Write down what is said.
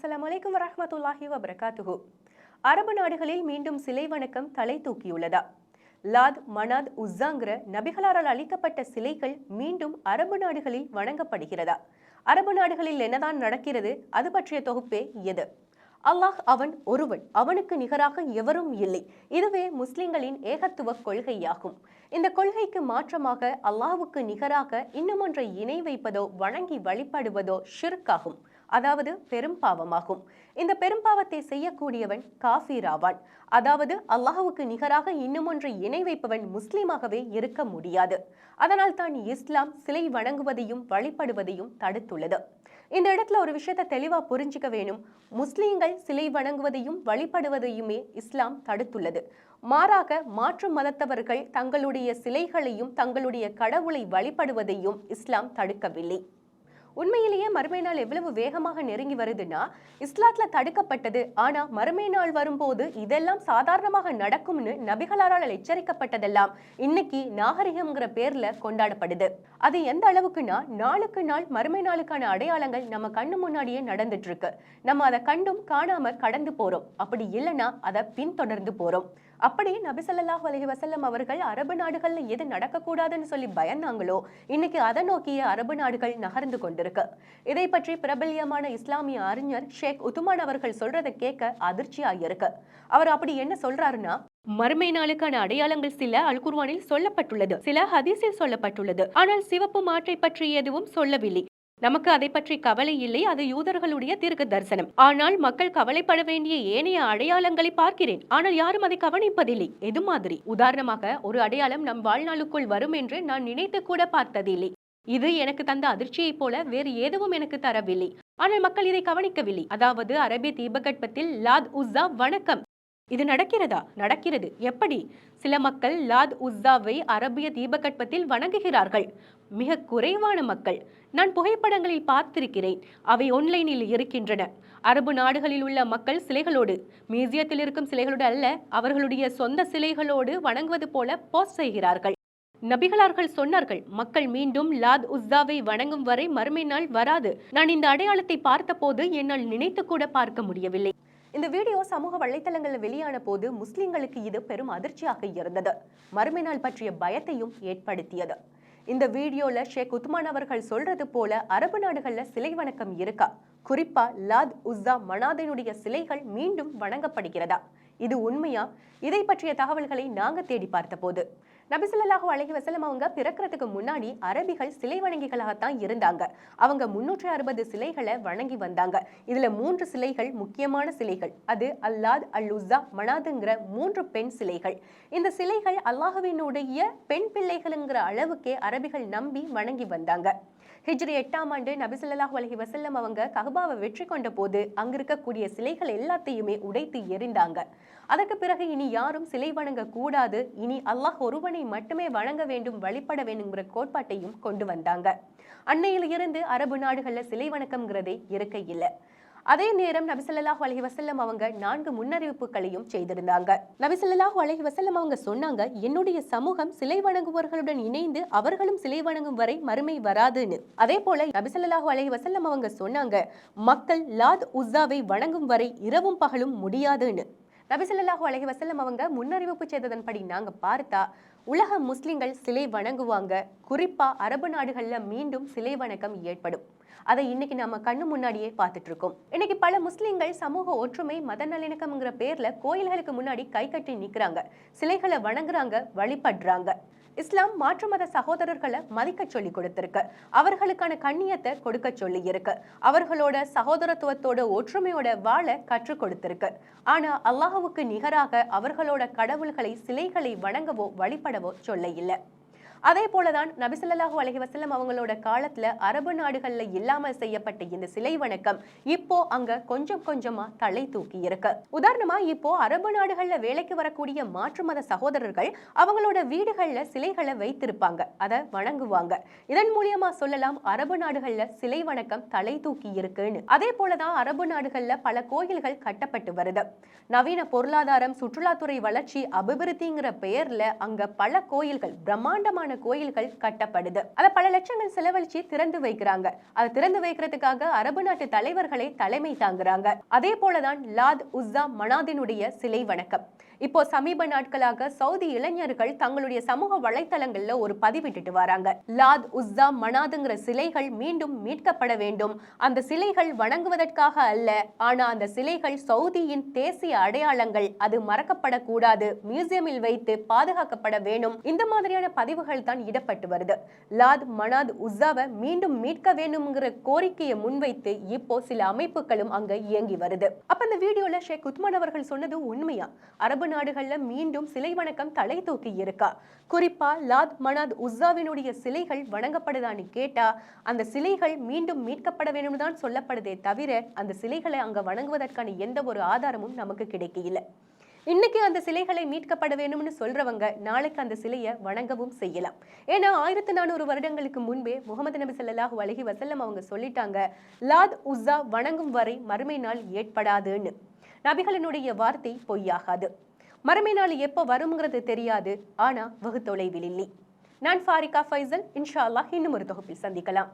அஸ்லாம் வலைக்கம் வரமத்துல்லாஹி வபரகாத்துஹு. அரபு நாடுகளில் மீண்டும் சிலை வணக்கம் தலை தூக்கியுள்ளதா? லாத் மனாத் உஸ்ஸாங்கிற நபிகளாரால் அளிக்கப்பட்ட சிலைகள் மீண்டும் அரபு நாடுகளில் வணங்கப்படுகிறதா? அரபு நாடுகளில் என்னதான் நடக்கிறது? அது பற்றிய தொகுப்பே எது? அல்லாஹ் அவன் ஒருவன் அவனுக்கு நிகராக எவரும் இல்லை. இதுவே முஸ்லிம்களின் ஏகத்துவ கொள்கையாகும். இந்த கொள்கைக்கு மாற்றமாக அல்லாஹுக்கு நிகராக இன்னும் ஒன்றை இணை வைப்பதோ வணங்கி வழிபடுவதோ ஷிர்காகும் அதாவது பெரும்பாவமாகும் இந்த பெரும்பாவத்தை செய்யக்கூடியவன் காஃபீர் ஆவான் அதாவது அல்லாஹ்வுக்கு நிகராக இன்னும் இணை வைப்பவன் முஸ்லீமாகவே இருக்க முடியாது. அதனால் தான் இஸ்லாம் சிலை வணங்குவதையும் வழிபடுவதையும் தடுத்துள்ளது. இந்த இடத்துல ஒரு விஷயத்தை தெளிவாக புரிஞ்சுக்க வேணும். முஸ்லீம்கள் சிலை வணங்குவதையும் வழிபடுவதையுமே இஸ்லாம் தடுத்துள்ளது. மாறாக மாற்று மதத்தவர்கள் தங்களுடைய சிலைகளையும் தங்களுடைய கடவுளை வழிபடுவதையும் இஸ்லாம் தடுக்கவில்லை. உண்மையிலேயே மறுமை நாள் எவ்வளவு வேகமாக நெருங்கி வருதுன்னா இஸ்லாத்துல தடுக்கப்பட்டது. ஆனா மறுமை நாள் வரும்போது இதெல்லாம் சாதாரணமாக நடக்கும்னு நபிகளாரால் எச்சரிக்கப்பட்டதெல்லாம் இன்னைக்கு நாகரிகம்ங்கிற பேர்ல கொண்டாடப்படுது. அது எந்த அளவுக்குன்னா நாளுக்கு நாள் மறுமை நாளுக்கான அடையாளங்கள் நம்ம கண்ணு முன்னாடியே நடந்துட்டு இருக்கு. நம்ம அதை கண்டும் காணாம கடந்து போறோம். அப்படி இல்லைன்னா அதை பின்தொடர்ந்து போறோம். அப்படி நபிசல்லாஹ் அலஹி வசல்லம் அவர்கள் அரபு நாடுகள்ல எது நடக்கக்கூடாதுன்னு சொல்லி பயந்தாங்களோ இன்னைக்கு அதை நோக்கிய அரபு நாடுகள் நகர்ந்து கொண்டிருக்கு. இதை பற்றி பிரபல்யமான இஸ்லாமிய அறிஞர் ஷேக் உத்துமான் அவர்கள் சொல்றதை கேட்க அதிர்ச்சியா இருக்கு. அவர் அப்படி என்ன சொல்றாருன்னா மறுமை நாளுக்கான அடையாளங்கள் சில அல்குர்வானில் சொல்லப்பட்டுள்ளது சில ஹதீஸில் சொல்லப்பட்டுள்ளது. ஆனால் சிவப்பு மாற்றை பற்றி எதுவும் சொல்லவில்லை. நமக்கு அதை பற்றி கவலை இல்லை அது யூதர்களுடைய தீர்க்க தரிசனம். ஆனால் மக்கள் கவலைப்பட வேண்டிய ஏனைய அடையாளங்களை பார்க்கிறேன். ஆனால் யாரும் அதை கவனிப்பதில்லை. எது மாதிரி? உதாரணமாக ஒரு அடையாளம் நம் வாழ்நாளுக்குள் வரும் என்று நான் நினைத்து கூட பார்த்ததில்லை. இது எனக்கு தந்த அதிர்ச்சியைப் போல வேறு எதுவும் எனக்கு தரவில்லை. ஆனால் மக்கள் இதை கவனிக்கவில்லை. அதாவது அரபிய தீபகற்பத்தில் லாத் உஸ்ஸா வணக்கம். இது நடக்கிறதா? நடக்கிறது. எப்படி? சில மக்கள் லாத் உஸ்ஸாவை அரபிய தீபகற்பத்தில் வணங்குகிறார்கள். மிக குறைவான மக்கள். நான் புகைப்படங்களில் பார்த்திருக்கிறேன். அவை ஒன்லைனில் இருக்கின்றன. அரபு நாடுகளில் உள்ள மக்கள் சிலைகளோடு மியூசியத்தில் இருக்கும் சிலைகளோடு அல்ல அவர்களுடைய சொந்த சிலைகளோடு வணங்குவது போல போஸ்ட் செய்கிறார்கள். நபிகளார்கள் சொன்னார்கள் மக்கள் மீண்டும் லாத் உஸ்ஸாவை வணங்கும் வரை மறுமை நாள் வராது. நான் இந்த அடையாளத்தை பார்த்தபோது என்னால் நினைத்து கூட பார்க்க முடியவில்லை. இந்த வீடியோ சமூக வலைத்தளங்களில் வெளியான போது முஸ்லிம்களுக்கு இது பெரும் அதிர்ச்சியாக இருந்தது. மறுமை நாள் பற்றிய பயத்தையும் ஏற்படுத்தியது. இந்த வீடியோல ஷேக் உத்மான் அவர்கள் சொல்றது போல அரபு நாடுகள்ல சிலை வணக்கம் இருக்கா? குறிப்பா லாத் உஸ்ஸா மனாதினுடைய சிலைகள் மீண்டும் வணங்கப்படுகிறதா? இது உண்மையா? இதை பற்றிய தகவல்களை நாங்க தேடி பார்த்தபோது. நபிசல்லாஹு அழகி வசலம் அவங்க பிறக்கிறதுக்கு முன்னாடி அரபிகள் சிலை வணங்கிகளாகத்தான் இருந்தாங்க. அவங்க முன்னூற்றி அறுபது சிலைகளை வணங்கி வந்தாங்க. இதுல மூன்று சிலைகள் முக்கியமான சிலைகள். அது அல்லாத் அல் உஸ்ஸா மனாதுங்கிற மூன்று பெண் சிலைகள். இந்த சிலைகள் அல்லாஹுவினுடைய பெண் பிள்ளைகளுங்கிற அளவுக்கே அரபிகள் நம்பி வணங்கி வந்தாங்க. ஹிஜ்ரி எட்டாம் ஆண்டு நபிசல்லாஹ் அலஹி வசல்லம் அவங்க கஹபாவை வெற்றி கொண்ட போது அங்கிருக்கக்கூடிய சிலைகள் எல்லாத்தையுமே உடைத்து எரிந்தாங்க அதற்கு பிறகு இனி யாரும் சிலை வணங்க கூடாது இனி அல்லாஹ் ஒருவனை மட்டுமே வணங்க வேண்டும் வழிபட வேண்டுங்கிற கோட்பாட்டையும் கொண்டு வந்தாங்க. அன்னையில் இருந்து அரபு நாடுகள்ல சிலை வணக்கம்ங்கிறதே இருக்க இல்லை அதே நேரம் நபிசல்லாஹு அலஹி வசல்லம் அவங்க நான்கு முன்னறிவிப்புகளையும் செய்திருந்தாங்க. நபிசல்லாஹு அலஹி வசல்லம் அவங்க சொன்னாங்க என்னுடைய சமூகம் சிலை வணங்குபவர்களுடன் இணைந்து அவர்களும் சிலை வணங்கும் வரை மறுமை வராதுன்னு. அதே போல நபிசல்லாஹு அலஹி வசல்லம் அவங்க சொன்னாங்க மக்கள் லாத் உஸ்ஸாவை வணங்கும் வரை இரவும் பகலும் முடியாதுன்னு. நபிசல்லாஹு அலஹி வசல்லம் அவங்க முன்னறிவிப்பு செய்ததன்படி நாங்கள் பார்த்தா உலக முஸ்லிம்கள் சிலை வணங்குவாங்க. குறிப்பாக அரபு நாடுகளில் மீண்டும் சிலை வணக்கம் ஏற்படும். அதை இன்னைக்கு நம்ம கண்ணு முன்னாடியே பார்த்துட்டு இருக்கோம் இன்னைக்கு பல முஸ்லிம்கள் சமூக ஒற்றுமை மத நல்லிணக்கம்ங்கிற பேர்ல கோயில்களுக்கு முன்னாடி கை கட்டி நிக்கிறாங்க. சிலைகளை வணங்குறாங்க வழிபடுறாங்க. இஸ்லாம் மாற்று மத சகோதரர்களை மதிக்க சொல்லி கொடுத்திருக்கு. அவர்களுக்கான கண்ணியத்தை கொடுக்க சொல்லி இருக்கு அவர்களோட சகோதரத்துவத்தோட ஒற்றுமையோட வாழ கற்றுக் கொடுத்திருக்கு. ஆனா அல்லாஹுவுக்கு நிகராக அவர்களோட கடவுள்களை சிலைகளை வணங்கவோ வழிபடவோ சொல்ல இல்லை. அதே போலதான் நபிசல்லாஹு அலைஹி அவங்களோட காலத்துல அரபு நாடுகள்ல இல்லாமல் செய்யப்பட்ட இந்த சிலை வணக்கம் இப்போ அங்க கொஞ்சம் கொஞ்சமா தலை தூக்கி இருக்கு. உதாரணமா இப்போ அரபு நாடுகள்ல வேலைக்கு வரக்கூடிய மாற்று மத சகோதரர்கள் அவங்களோட வீடுகள்ல சிலைகளை வைத்திருப்பாங்க அதை வணங்குவாங்க. இதன் மூலியமா சொல்லலாம் அரபு நாடுகள்ல சிலை வணக்கம் தலை தூக்கி இருக்குன்னு. அதே போலதான் அரபு நாடுகள்ல பல கோயில்கள் கட்டப்பட்டு வருது. நவீன பொருளாதாரம் சுற்றுலாத்துறை வளர்ச்சி அபிவிருத்திங்கிற பெயர்ல அங்க பல கோயில்கள் பிரம்மாண்டமான ஆயிரக்கணக்கான கோயில்கள் கட்டப்படுது. அதை பல லட்சங்கள் செலவழிச்சு திறந்து வைக்கிறாங்க. அதை திறந்து வைக்கிறதுக்காக அரபு நாட்டு தலைவர்களை தலைமை தாங்குறாங்க. அதே போலதான் லாத் உஸ்ஸா மனாதினுடைய சிலை வணக்கம். இப்போ சமீப நாட்களாக சவுதி இளைஞர்கள் தங்களுடைய சமூக வலைத்தளங்கள்ல ஒரு பதிவிட்டுட்டு வராங்க. லாத் உஸ்தா மனாதுங்கிற சிலைகள் மீண்டும் மீட்கப்பட வேண்டும். அந்த சிலைகள் வணங்குவதற்காக அல்ல ஆனா அந்த சிலைகள் சவுதியின் தேசிய அடையாளங்கள். அது மறக்கப்படக்கூடாது. மியூசியமில் வைத்து பாதுகாக்கப்பட வேண்டும். இந்த மாதிரியான பதிவுகள் தான் இடப்பட்டு வருது. லாத் மனாத் உஸ்ஸாவை மீண்டும் மீட்க வேண்டும்ங்கிற கோரிக்கையை முன்வைத்து இப்போ சில அமைப்புகளும் அங்க இயங்கி வருது. அப்ப இந்த வீடியோல ஷேக் உத்மான் அவர்கள் சொன்னது உண்மையா? அரபு நாடுகள்ல மீண்டும் சிலை வணக்கம் தலை தூக்கி இருக்கா? குறிப்பா லாத் மனாத் உஸ்ஸாவினுடைய சிலைகள் வணங்கப்படுதான்னு கேட்டா அந்த சிலைகள் மீண்டும் மீட்கப்பட வேண்டும் தான் சொல்லப்படுதே தவிர அந்த சிலைகளை அங்க வணங்குவதற்கான எந்த ஒரு ஆதாரமும் நமக்கு கிடைக்கல இன்னைக்கு அந்த சிலைகளை மீட்கப்பட வேணும்னு சொல்றவங்க நாளைக்கு அந்த சிலையை வணங்கவும் செய்யலாம். ஏன்னா ஆயிரத்தி நானூறு வருடங்களுக்கு முன்பே முகமது நபி ஸல்லல்லாஹு அலஹி வசல்லம் அவங்க சொல்லிட்டாங்க லாத் உஸ்ஸா வணங்கும் வரை மறுமை நாள் ஏற்படாதுன்னு. நபிகளினுடைய வார்த்தை பொய்யாகாது. மறுமை நாள் எப்போ வருங்கிறது தெரியாது. ஆனா வெகு தொலைவில் இல்லை. நான் ஃபாரிகா ஃபைசல். இன்ஷா அல்லாஹ் இன்னும் ஒரு தொகுப்பில் சந்திக்கலாம்.